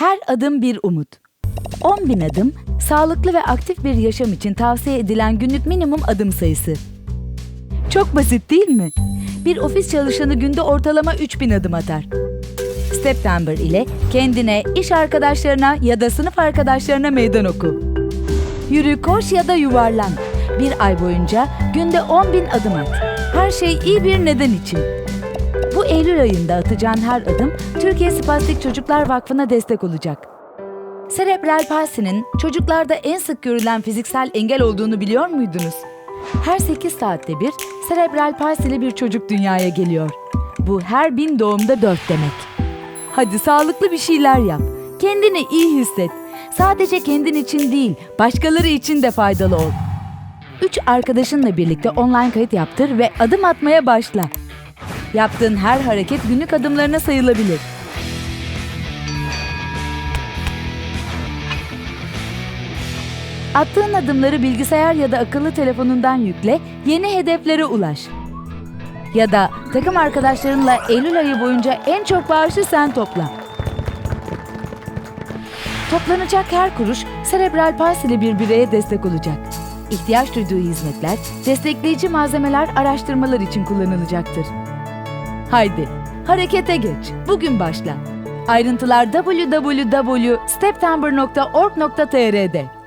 Her adım bir umut. 10 bin adım, sağlıklı ve aktif bir yaşam için tavsiye edilen günlük minimum adım sayısı. Çok basit değil mi? Bir ofis çalışanı günde ortalama 3000 adım atar. September ile kendine, iş arkadaşlarına ya da sınıf arkadaşlarına meydan oku. Yürü, koş ya da yuvarlan. Bir ay boyunca günde 10 bin adım at. Her şey iyi bir neden için. Bu Eylül ayında atacağın her adım Türkiye Spastik Çocuklar Vakfı'na destek olacak. Serebral palsinin çocuklarda en sık görülen fiziksel engel olduğunu biliyor muydunuz? Her 8 saatte bir serebral palsili bir çocuk dünyaya geliyor. Bu her bin doğumda 4 demek. Hadi sağlıklı bir şeyler yap. Kendini iyi hisset. Sadece kendin için değil, başkaları için de faydalı ol. Üç arkadaşınla birlikte online kayıt yaptır ve adım atmaya başla. Yaptığın her hareket günlük adımlarına sayılabilir. Attığın adımları bilgisayar ya da akıllı telefonundan yükle, yeni hedeflere ulaş. Ya da takım arkadaşlarınla Eylül ayı boyunca en çok bağışı sen topla. Toplanacak her kuruş serebral palsili bir bireye destek olacak. İhtiyaç duyduğu hizmetler, destekleyici malzemeler araştırmalar için kullanılacaktır. Haydi, harekete geç. Bugün başla. Ayrıntılar www.steptember.org.tr'de.